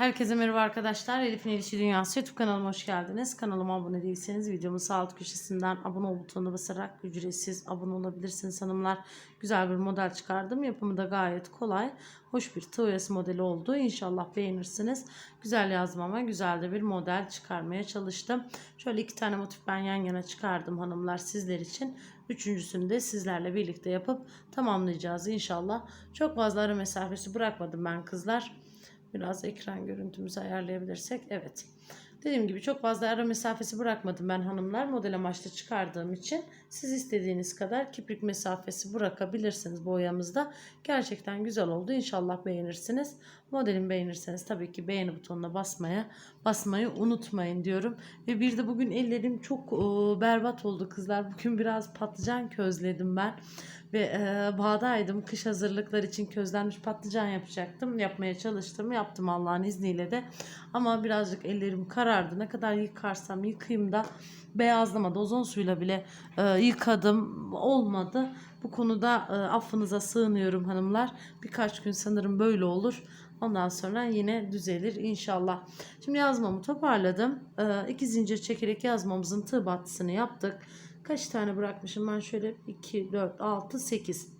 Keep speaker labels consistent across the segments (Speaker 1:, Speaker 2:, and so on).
Speaker 1: Herkese merhaba arkadaşlar. Elif'in Elişi Dünyası YouTube kanalıma hoş geldiniz. Kanalıma abone değilseniz videomun sağ alt köşesinden abone ol butonuna basarak ücretsiz abone olabilirsiniz hanımlar. Güzel bir model çıkardım. Yapımı da gayet kolay. Hoş bir tığ modeli oldu. İnşallah beğenirsiniz. Güzel yazmama güzel de bir model çıkarmaya çalıştım. Şöyle iki tane motif ben yan yana çıkardım hanımlar sizler için. Üçüncüsünü de sizlerle birlikte yapıp tamamlayacağız inşallah. Çok fazla ara mesafesi bırakmadım ben kızlar. Biraz ekran görüntümüzü ayarlayabilirsek. Evet. Dediğim gibi çok fazla ara mesafesi bırakmadım ben hanımlar. Model amaçlı çıkardığım için siz istediğiniz kadar kiprik mesafesi bırakabilirsiniz boyamızda. Gerçekten güzel oldu. İnşallah beğenirsiniz. Modelimi beğenirseniz tabii ki beğeni butonuna basmaya basmayı unutmayın diyorum. Ve bir de bugün ellerim çok e, berbat oldu kızlar. Bugün biraz patlıcan közledim ben. Ve e, bağdaydım. Kış hazırlıklar için közlenmiş patlıcan yapacaktım. Yapmaya çalıştım. Yaptım Allah'ın izniyle de. Ama birazcık ellerim karardı. Ne kadar yıkarsam yıkayayım da beyazlamadı. Ozon suyla bile e, yıkadım. Olmadı. Bu konuda e, affınıza sığınıyorum hanımlar. Birkaç gün sanırım böyle olur. Ondan sonra yine düzelir inşallah. Şimdi yazmamı toparladım. E, iki zincir çekerek yazmamızın tığ battısını yaptık. Kaç tane bırakmışım ben şöyle 2, 4, 6, 8.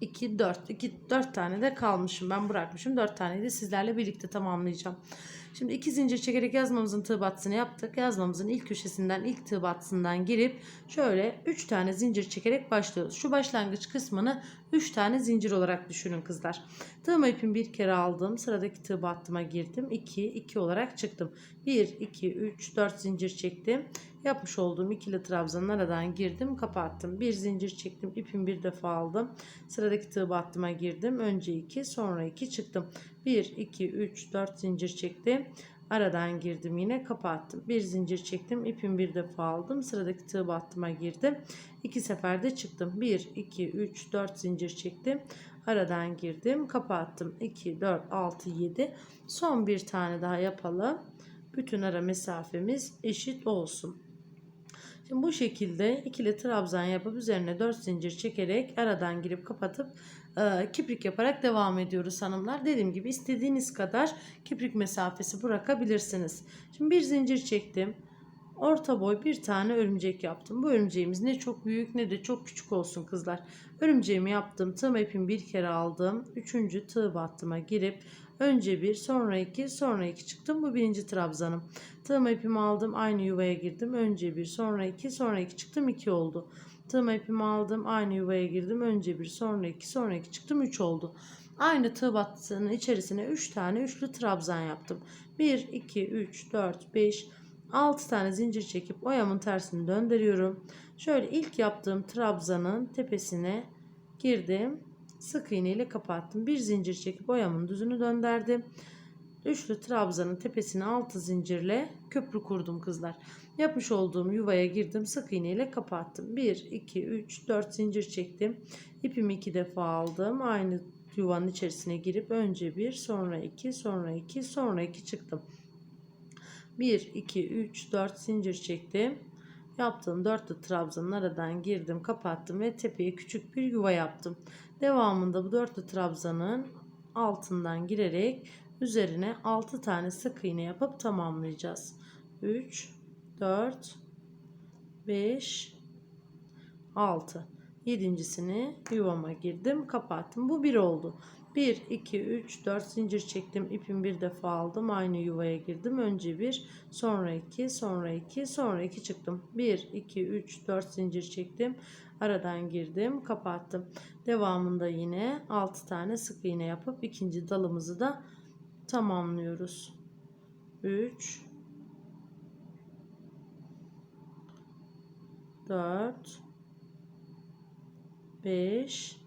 Speaker 1: 2, 4. 2, 4 tane de kalmışım. Ben bırakmışım. 4 taneyi de sizlerle birlikte tamamlayacağım. Şimdi iki zincir çekerek yazmamızın tığ battısını yaptık. Yazmamızın ilk köşesinden ilk tığ girip şöyle 3 tane zincir çekerek başlıyoruz. Şu başlangıç kısmını 3 tane zincir olarak düşünün kızlar. Tığma ipimi bir kere aldım. Sıradaki tığ battıma girdim. 2, 2 olarak çıktım. 1, 2, 3, 4 zincir çektim. Yapmış olduğum ikili trabzanın aradan girdim. Kapattım. Bir zincir çektim. ipimi bir defa aldım. Sıradaki tığ battıma girdim. Önce 2, sonra 2 çıktım. 1, 2, 3, 4 zincir çektim. Aradan girdim yine kapattım. Bir zincir çektim. ipimi bir defa aldım. Sıradaki tığ battıma girdim. İki seferde çıktım. 1, 2, 3, 4 zincir çektim. Aradan girdim. Kapattım. 2, 4, 6, 7. Son bir tane daha yapalım. Bütün ara mesafemiz eşit olsun. Şimdi bu şekilde ikili trabzan yapıp üzerine 4 zincir çekerek aradan girip kapatıp e, kiprik yaparak devam ediyoruz hanımlar. Dediğim gibi istediğiniz kadar kiprik mesafesi bırakabilirsiniz. Şimdi bir zincir çektim. Orta boy bir tane örümcek yaptım. Bu örümceğimiz ne çok büyük ne de çok küçük olsun kızlar. Örümceğimi yaptım. Tığım ipimi bir kere aldım. Üçüncü tığ battıma girip önce bir sonra iki sonra iki çıktım. Bu birinci trabzanım. Tığım ipimi aldım. Aynı yuvaya girdim. Önce bir sonra iki sonra iki çıktım. iki oldu. Tığım ipimi aldım. Aynı yuvaya girdim. Önce bir sonra iki sonra iki çıktım. üç oldu. Aynı tığ battısının içerisine 3 tane üçlü trabzan yaptım. 1, 2, 3, 4, 5, 6 tane zincir çekip oyamın tersini döndürüyorum. Şöyle ilk yaptığım trabzanın tepesine girdim. Sık iğne ile kapattım. Bir zincir çekip oyamın düzünü döndürdüm. Üçlü trabzanın tepesine 6 zincirle köprü kurdum kızlar. Yapmış olduğum yuvaya girdim. Sık iğne ile kapattım. 1, 2, 3, 4 zincir çektim. İpimi iki defa aldım. Aynı yuvanın içerisine girip önce bir sonra iki sonra iki sonra iki çıktım. 1, 2, 3, 4 zincir çektim. Yaptığım dörtlü trabzanın aradan girdim, kapattım ve tepeye küçük bir yuva yaptım. Devamında bu dörtlü trabzanın altından girerek üzerine 6 tane sık iğne yapıp tamamlayacağız. 3, 4, 5, 6. Yedincisini yuvama girdim, kapattım. Bu bir oldu. 1, 2, 3, 4 zincir çektim. ipimi bir defa aldım. Aynı yuvaya girdim. Önce bir, sonra iki, sonra iki, sonra iki çıktım. 1, 2, 3, 4 zincir çektim. Aradan girdim, kapattım. Devamında yine 6 tane sık iğne yapıp ikinci dalımızı da tamamlıyoruz. 3 4 5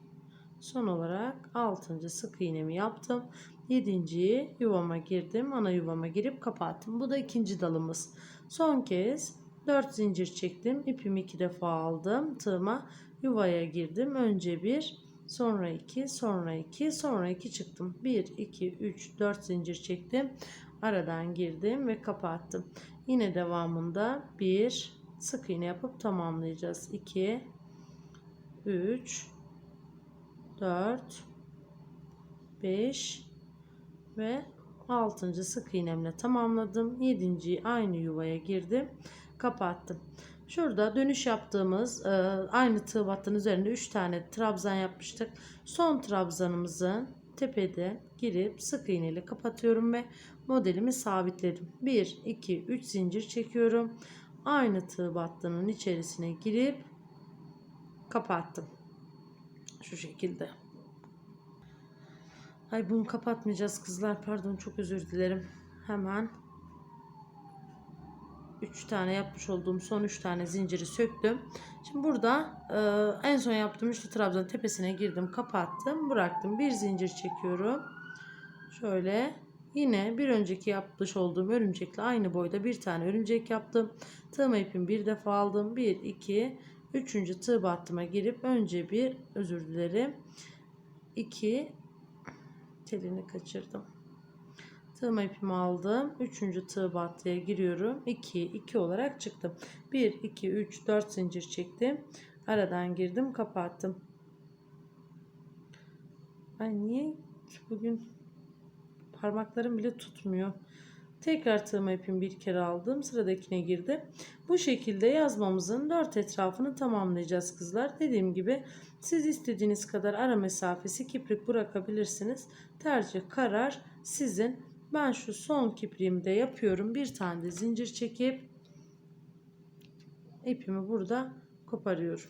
Speaker 1: son olarak 6. sık iğnemi yaptım. 7. yuvama girdim. Ana yuvama girip kapattım. Bu da ikinci dalımız. Son kez 4 zincir çektim. İpimi iki defa aldım. Tığıma yuvaya girdim. Önce bir, sonra iki, sonra iki, sonra iki çıktım. 1, 2, 3, 4 zincir çektim. Aradan girdim ve kapattım. Yine devamında bir sık iğne yapıp tamamlayacağız. 2, 3, 4 5 ve 6. sık iğnemle tamamladım. 7. aynı yuvaya girdim. Kapattım. Şurada dönüş yaptığımız e, aynı tığ battının üzerinde 3 tane trabzan yapmıştık. Son trabzanımızın tepede girip sık iğne ile kapatıyorum ve modelimi sabitledim. 1 2 3 zincir çekiyorum. Aynı tığ battının içerisine girip kapattım. Şu şekilde. Ay bunu kapatmayacağız kızlar. Pardon çok özür dilerim. Hemen 3 tane yapmış olduğum son 3 tane zinciri söktüm. Şimdi burada e, en son yaptığım üçlü trabzanın tepesine girdim, kapattım, bıraktım. Bir zincir çekiyorum. Şöyle yine bir önceki yapmış olduğum örümcekle aynı boyda bir tane örümcek yaptım. Tığma ipimi bir defa aldım. 1 2 3. tığ battıma girip önce bir özür dilerim. 2 telini kaçırdım. Tığma ipimi aldım. Üçüncü tığ battıya giriyorum. 2 2 olarak çıktım. 1 2 3 4 zincir çektim. Aradan girdim, kapattım. Ay niye bugün parmaklarım bile tutmuyor. Tekrar tığma ipimi bir kere aldım. Sıradakine girdim. Bu şekilde yazmamızın dört etrafını tamamlayacağız kızlar. Dediğim gibi siz istediğiniz kadar ara mesafesi kiprik bırakabilirsiniz. Tercih karar sizin. Ben şu son kipriğimi de yapıyorum. Bir tane de zincir çekip ipimi burada koparıyorum.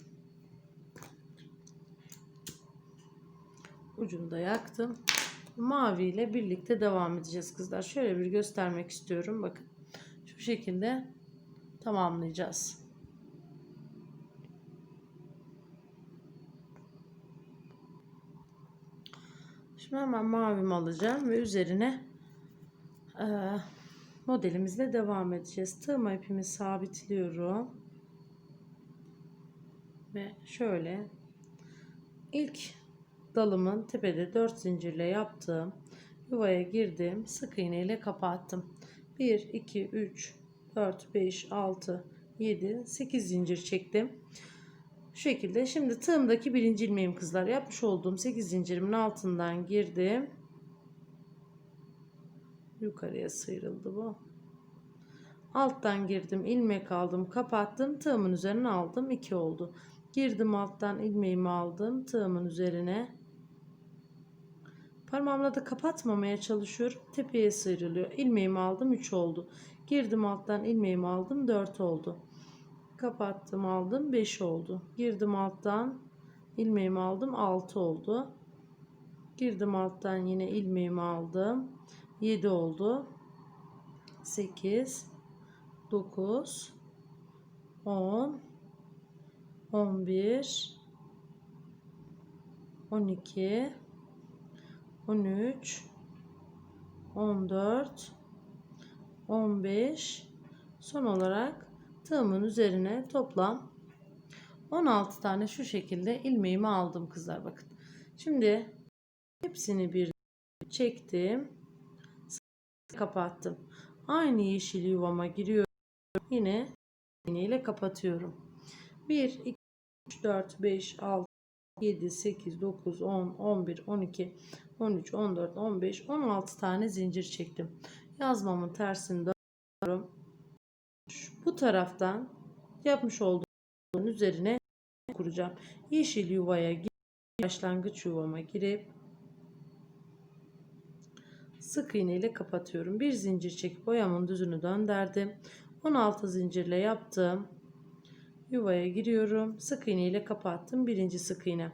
Speaker 1: Ucunu da yaktım. Mavi ile birlikte devam edeceğiz kızlar. Şöyle bir göstermek istiyorum. Bakın. Şu şekilde tamamlayacağız. Şimdi hemen mavimi alacağım ve üzerine e, modelimizle devam edeceğiz. Tığma ipimi sabitliyorum. Ve şöyle ilk dalımın tepede 4 zincirle yaptığım yuvaya girdim. Sık iğne ile kapattım. 1 2 3 4 5 6 7 8 zincir çektim. Şu şekilde şimdi tığımdaki birinci ilmeğim kızlar yapmış olduğum 8 zincirimin altından girdim. Yukarıya sıyrıldı bu. Alttan girdim, ilmek aldım, kapattım. Tığımın üzerine aldım. 2 oldu. Girdim alttan ilmeğimi aldım. Tığımın üzerine Parmağımla da kapatmamaya çalışıyorum. Tepeye sıyrılıyor. İlmeğimi aldım 3 oldu. Girdim alttan ilmeğimi aldım 4 oldu. Kapattım aldım 5 oldu. Girdim alttan ilmeğimi aldım 6 oldu. Girdim alttan yine ilmeğimi aldım 7 oldu. 8 9 10 11 12 13 14 15 son olarak tığımın üzerine toplam 16 tane şu şekilde ilmeğimi aldım kızlar bakın. Şimdi hepsini bir çektim. Kapattım. Aynı yeşil yuvama giriyorum. Yine iğne ile kapatıyorum. 1 2 3 4 5 6 7 8 9 10 11 12 13 14 15 16 tane zincir çektim. Yazmamın tersini dönüyorum. Bu taraftan yapmış olduğum üzerine kuracağım. Yeşil yuvaya girip başlangıç yuvama girip sık iğne ile kapatıyorum. Bir zincir çekip boyamın düzünü döndürdüm. 16 zincirle yaptım. Yuvaya giriyorum. Sık iğne ile kapattım. Birinci sık iğne.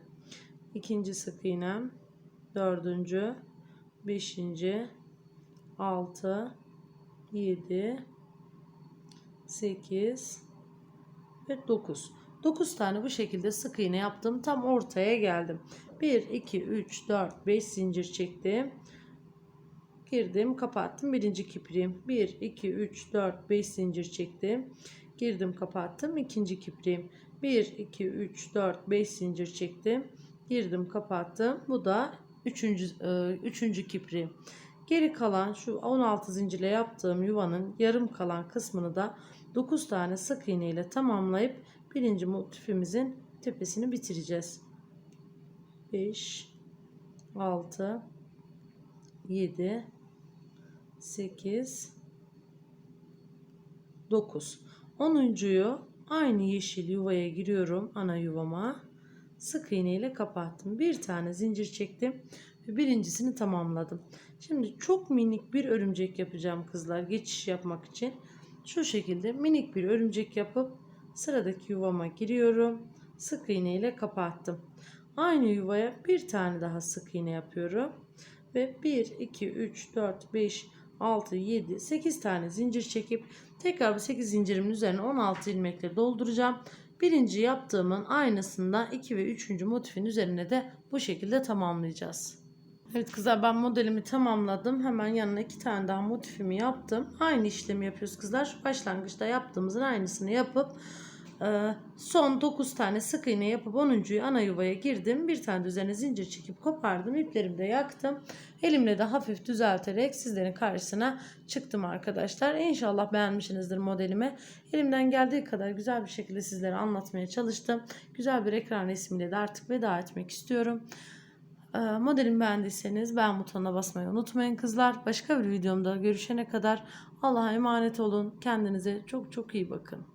Speaker 1: ikinci sık iğnem. Dördüncü. Beşinci. Altı. Yedi. Sekiz. Ve dokuz. 9 tane bu şekilde sık iğne yaptım. Tam ortaya geldim. 1, 2, 3, 4, 5 zincir çektim. Girdim kapattım. Birinci kipriğim. 1, 2, 3, 4, 5 zincir çektim. Girdim kapattım. ikinci kipriğim. 1, 2, 3, 4, 5 zincir çektim. Girdim kapattım. Bu da üçüncü, e, üçüncü kipriğim. Geri kalan şu 16 zincirle yaptığım yuvanın yarım kalan kısmını da 9 tane sık iğne ile tamamlayıp birinci motifimizin tepesini bitireceğiz. 5 6 7 8 9 10.yu aynı yeşil yuvaya giriyorum ana yuvama. Sık iğne ile kapattım. Bir tane zincir çektim ve birincisini tamamladım. Şimdi çok minik bir örümcek yapacağım kızlar geçiş yapmak için. Şu şekilde minik bir örümcek yapıp sıradaki yuvama giriyorum. Sık iğne ile kapattım. Aynı yuvaya bir tane daha sık iğne yapıyorum ve 1 2 3 4 5 6 7 8 tane zincir çekip tekrar bu 8 zincirimin üzerine 16 ilmekle dolduracağım. Birinci yaptığımın aynısında 2 ve 3. motifin üzerine de bu şekilde tamamlayacağız. Evet kızlar ben modelimi tamamladım. Hemen yanına iki tane daha motifimi yaptım. Aynı işlemi yapıyoruz kızlar. Başlangıçta yaptığımızın aynısını yapıp son 9 tane sık iğne yapıp 10.yu ana yuvaya girdim. Bir tane üzerine zincir çekip kopardım. İplerimi de yaktım. Elimle de hafif düzelterek sizlerin karşısına çıktım arkadaşlar. İnşallah beğenmişsinizdir modelimi. Elimden geldiği kadar güzel bir şekilde sizlere anlatmaya çalıştım. Güzel bir ekran resmiyle de artık veda etmek istiyorum. Ee, Modelimi beğendiyseniz beğen butonuna basmayı unutmayın kızlar. Başka bir videomda görüşene kadar Allah'a emanet olun. Kendinize çok çok iyi bakın.